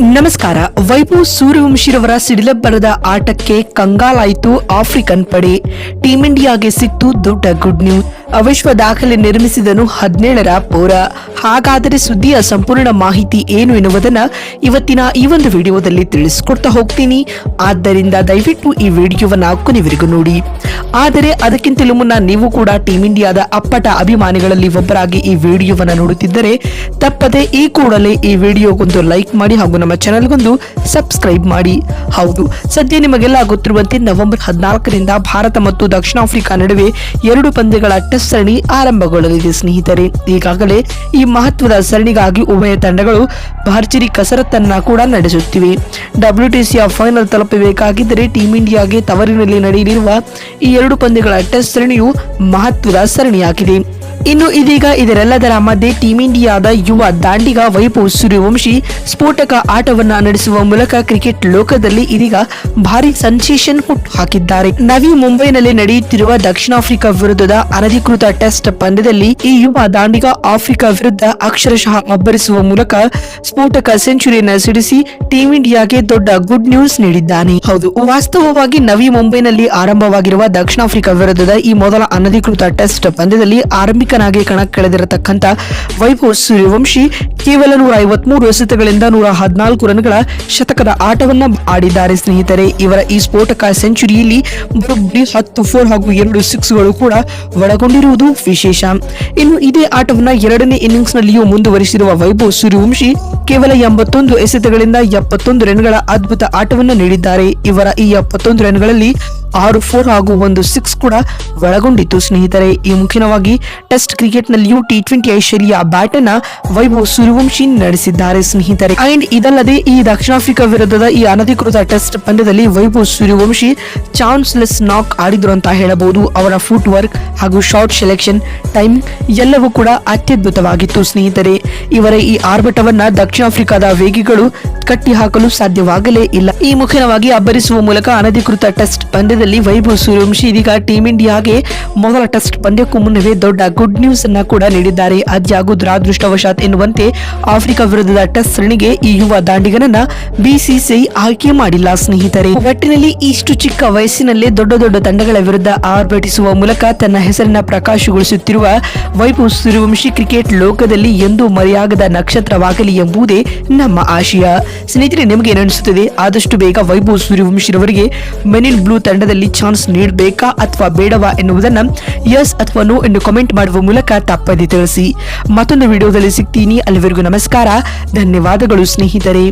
ನಮಸ್ಕಾರ. ವೈಭವ್ ಸೂರ್ಯವಂಶಿರವರ ಸಿಡಿಲಬ್ಬರದ ಆಟಕ್ಕೆ ಕಂಗಾಲಾಯಿತು ಆಫ್ರಿಕನ್ ಪಡೆ. ಟೀಂ ಇಂಡಿಯಾಗೆ ಸಿಕ್ತು ದೊಡ್ಡ ಗುಡ್ ನ್ಯೂಸ್. ವಿಶ್ವ ದಾಖಲೆ ನಿರ್ಮಿಸಿದನು ಹದಿನೇಳರ ಪೌರ. ಹಾಗಾದರೆ ಸುದ್ದಿಯ ಸಂಪೂರ್ಣ ಮಾಹಿತಿ ಏನು ಎನ್ನುವುದನ್ನ ಇವತ್ತಿನ ಈ ಒಂದು ವಿಡಿಯೋದಲ್ಲಿ ತಿಳಿಸ್ಕೊಡ್ತಾ ಹೋಗ್ತೀನಿ. ಆದ್ದರಿಂದ ದಯವಿಟ್ಟು ಈ ವಿಡಿಯೋವನ್ನ ಕೊನೆವರೆಗೂ ನೋಡಿ. ಆದರೆ ಅದಕ್ಕಿಂತಲೂ ಮುನ್ನ ನೀವು ಕೂಡ ಟೀಂ ಇಂಡಿಯಾದ ಅಪ್ಪಟ ಅಭಿಮಾನಿಗಳಲ್ಲಿ ಒಬ್ಬರಾಗಿ ಈ ವಿಡಿಯೋವನ್ನ ನೋಡುತ್ತಿದ್ದರೆ ತಪ್ಪದೆ ಈ ಕೂಡಲೇ ಈ ವಿಡಿಯೋಗೊಂದು ಲೈಕ್ ಮಾಡಿ ಹಾಗೂ ನಮ್ಮ ಚಾನೆಲ್ಗೊಂದು ಸಬ್ಸ್ಕ್ರೈಬ್ ಮಾಡಿ. ಹೌದು, ಸದ್ಯ ನಿಮಗೆಲ್ಲ ಗೊತ್ತಿರುವಂತೆ ನವೆಂಬರ್ ಹದಿನಾಲ್ಕರಿಂದ ಭಾರತ ಮತ್ತು ದಕ್ಷಿಣ ಆಫ್ರಿಕಾ ನಡುವೆ ಎರಡು ಪಂದ್ಯಗಳ ಟೆಸ್ಟ್ ಸರಣಿ ಆರಂಭಗೊಳ್ಳಲಿದೆ ಸ್ನೇಹಿತರೆ. ಈಗಾಗಲೇ ಈ ಮಹತ್ವದ ಸರಣಿಗಾಗಿ ಉಭಯ ತಂಡಗಳು ಭರ್ಜರಿ ಕಸರತ್ತನ್ನ ಕೂಡ ನಡೆಸುತ್ತಿವೆ. ಡಬ್ಲ್ಯೂಟಿಸಿಯ ಫೈನಲ್ ತಲುಪಬೇಕಾಗಿದ್ದರೆ ಟೀಂ ಇಂಡಿಯಾಗೆ ತವರಿನಲ್ಲಿ ನಡೆಯಲಿರುವ ಈ ಎರಡು ಪಂದ್ಯಗಳ ಟೆಸ್ಟ್ ಸರಣಿಯು ಮಹತ್ವದ ಸರಣಿಯಾಗಿದೆ. ಇನ್ನು ಇದೀಗ ಇದರೆಲ್ಲದರ ಮಧ್ಯೆ ಟೀಂ ಇಂಡಿಯಾದ ಯುವ ದಾಂಡಿಗ ವೈಭವ್ ಸೂರ್ಯವಂಶಿ ಸ್ಫೋಟಕ ಆಟವನ್ನ ನಡೆಸುವ ಮೂಲಕ ಕ್ರಿಕೆಟ್ ಲೋಕದಲ್ಲಿ ಇದೀಗ ಭಾರಿ ಸನ್ಸೇಷನ್ ಹುಟ್ಟು ಹಾಕಿದ್ದಾರೆ. ನವಿ ಮುಂಬೈನಲ್ಲಿ ನಡೆಯುತ್ತಿರುವ ದಕ್ಷಿಣ ಆಫ್ರಿಕಾ ವಿರುದ್ಧದ ಅನಧಿಕೃತ ಟೆಸ್ಟ್ ಪಂದ್ಯದಲ್ಲಿ ಈ ಯುವ ದಾಂಡಿಗ ಆಫ್ರಿಕಾ ವಿರುದ್ಧ ಅಕ್ಷರಶಃ ಅಬ್ಬರಿಸುವ ಮೂಲಕ ಸ್ಫೋಟಕ ಸೆಂಚುರಿಯನ್ನ ಸಿಡಿಸಿ ಟೀಂ ಇಂಡಿಯಾಗೆ ದೊಡ್ಡ ಗುಡ್ ನ್ಯೂಸ್ ನೀಡಿದ್ದಾನೆ. ಹೌದು, ವಾಸ್ತವವಾಗಿ ನವಿ ಮುಂಬೈನಲ್ಲಿ ಆರಂಭವಾಗಿರುವ ದಕ್ಷಿಣ ಆಫ್ರಿಕಾ ವಿರುದ್ಧದ ಈ ಮೊದಲ ಅನಧಿಕೃತ ಟೆಸ್ಟ್ ಪಂದ್ಯದಲ್ಲಿ ಆರಂಭಿಕನಾಗಿ ಕಣಕ್ಕಿಳಿದಿರತಕ್ಕಂಥ ವೈಭವ್ ಸೂರ್ಯವಂಶಿ ಕೇವಲ ನೂರ ಐವತ್ಮೂರು ಎಸೆತಗಳಿಂದ ನೂರ ಹದಿನಾಲ್ಕು ರನ್ಗಳ ಶತಕದ ಆಟವನ್ನ ಆಡಿದ್ದಾರೆ ಸ್ನೇಹಿತರೆ. ಇವರ ಈ ಸ್ಫೋಟಕ ಸೆಂಚುರಿಯಲ್ಲಿ ಹತ್ತು ಫೋರ್ ಹಾಗೂ ಎರಡು ಸಿಕ್ಸ್ಗಳು ಕೂಡ ಒಳಗೊಂಡಿರುವುದು ವಿಶೇಷ. ಇನ್ನು ಇದೇ ಆಟವನ್ನ ಎರಡನೇ ಇನ್ನಿಂಗ್ಸ್ ನಲ್ಲಿಯೂ ಮುಂದುವರಿಸಿರುವ ವೈಭವ್ ಸೂರ್ಯವಂಶಿ ಕೇವಲ ಎಂಬತ್ತೊಂದು ಎಸೆತಗಳಿಂದ ಎಪ್ಪತ್ತೊಂದು ರನ್ಗಳ ಅದ್ಭುತ ಆಟವನ್ನು ನೀಡಿದ್ದಾರೆ. ಇವರ ಈ ಎಪ್ಪತ್ತೊಂದು ರನ್ಗಳಲ್ಲಿ ಆರು ಫೋರ್ ಹಾಗೂ ಒಂದು ಸಿಕ್ಸ್ ಕೂಡ ಒಳಗೊಂಡಿತ್ತು ಸ್ನೇಹಿತರೆ. ಈ ಮುಖ್ಯವಾಗಿ ಟೆಸ್ಟ್ ಕ್ರಿಕೆಟ್ ನಲ್ಲಿಯೂ ಟಿ ಟ್ವೆಂಟಿ ಐಶ್ವರ್ಯ ಬ್ಯಾಟ್ ಅನ್ನ ವೈಭವ್ ಸೂರ್ಯವಂಶಿ ನಡೆಸಿದ್ದಾರೆ. ಸ್ನೇಹಿತರೆ, ಅಂಡ್ ಇದಲ್ಲದೆ ಈ ದಕ್ಷಿಣ ಆಫ್ರಿಕಾ ವಿರುದ್ಧದ ಈ ಅನಧಿಕೃತ ಟೆಸ್ಟ್ ಪಂದ್ಯದಲ್ಲಿ ವೈಭವ್ ಸೂರ್ಯವಂಶಿ ಚಾನ್ಸ್ಲೆಸ್ ನಾಕ್ ಆಡಿದ್ರು ಅಂತ ಹೇಳಬಹುದು. ಅವರ ಫುಟ್ ವರ್ಕ್ ಹಾಗೂ ಶಾರ್ಟ್ ಸೆಲೆಕ್ಷನ್ ಟೈಮ್ ಎಲ್ಲವೂ ಕೂಡ ಅತ್ಯದ್ಭುತವಾಗಿತ್ತು. ಸ್ನೇಹಿತರೆ, ಇವರ ಈ ಆರ್ಭಟವನ್ನ ದಕ್ಷಿಣ ಆಫ್ರಿಕಾದ ವೇಗಿಗಳು ಕಟ್ಟಿ ಹಾಕಲು ಸಾಧ್ಯವಾಗಲೇ ಇಲ್ಲ. ಈ ಮುಖ್ಯವಾಗಿ ಅಬ್ಬರಿಸುವ ಮೂಲಕ ಅನಧಿಕೃತ ಟೆಸ್ಟ್ ಪಂದ್ಯದಲ್ಲಿ ವೈಭವ್ ಸೂರ್ಯವಂಶಿ ಇದೀಗ ಟೀಂ ಇಂಡಿಯಾಗೆ ಮೊದಲ ಟೆಸ್ಟ್ ಪಂದ್ಯಕ್ಕೂ ಮುನ್ನವೇ ದೊಡ್ಡ ಗುಡ್ ನ್ಯೂಸ್ ಅನ್ನ ಕೂಡ ನೀಡಿದ್ದಾರೆ. ಅದ್ಯಾಗೂ ದುರಾದೃಷ್ಟವಶಾತ್ ಎನ್ನುವಂತೆ ಆಫ್ರಿಕಾ ವಿರುದ್ಧದ ಟೆಸ್ಟ್ ಸರಣಿಗೆ ಈ ಯುವ ದಾಂಡಿಗನನ್ನ ಬಿಸಿಸಿಐ ಆಯ್ಕೆ ಮಾಡಿಲ್ಲ. ಸ್ನೇಹಿತರೆ, ಒಟ್ಟಿನಲ್ಲಿ ಇಷ್ಟು ಚಿಕ್ಕ ವಯಸ್ಸಿನಲ್ಲೇ ದೊಡ್ಡ ದೊಡ್ಡ ತಂಡಗಳ ವಿರುದ್ಧ ಆರ್ಭಟಿಸುವ ಮೂಲಕ ತನ್ನ ಹೆಸರಿನ ಪ್ರಕಾಶಗೊಳಿಸುತ್ತಿರುವ ವೈಭವ್ ಸೂರ್ಯವಂಶಿ ಕ್ರಿಕೆಟ್ ಲೋಕದಲ್ಲಿ ಎಂದೂ ಮರೆಯಾಗದ ನಕ್ಷತ್ರವಾಗಲಿ ಎಂಬುದೇ ನಮ್ಮ ಆಶಯ. ಸ್ನೇಹಿತರೆ, ನಿಮಗೆ ಏನಿಸುತ್ತದೆ ಆದಷ್ಟು ಬೇಗ ವೈಭವ್ ಸೂರ್ಯವಂಶಿರವರಿಗೆ ಮೆನಿಲ್ ಬ್ಲೂ ತಂಡದಲ್ಲಿ ಚಾನ್ಸ್ ನೀಡಬೇಕಾ ಅಥವಾ ಬೇಡವಾ ಎನ್ನುವುದನ್ನು ಯಸ್ ಅಥವಾ ನೋ ಎಂದು ಕಮೆಂಟ್ ಮೂಲಕ ತಪ್ಪದೆ ತಿಳಿಸಿ ಮತ್ತೊಂದು ವಿಡಿಯೋದಲ್ಲಿ ಸಿಗ್ತೀನಿ. ಅಲ್ಲಿವರೆಗೂ ನಮಸ್ಕಾರ. ಧನ್ಯವಾದಗಳು ಸ್ನೇಹಿತರೆ.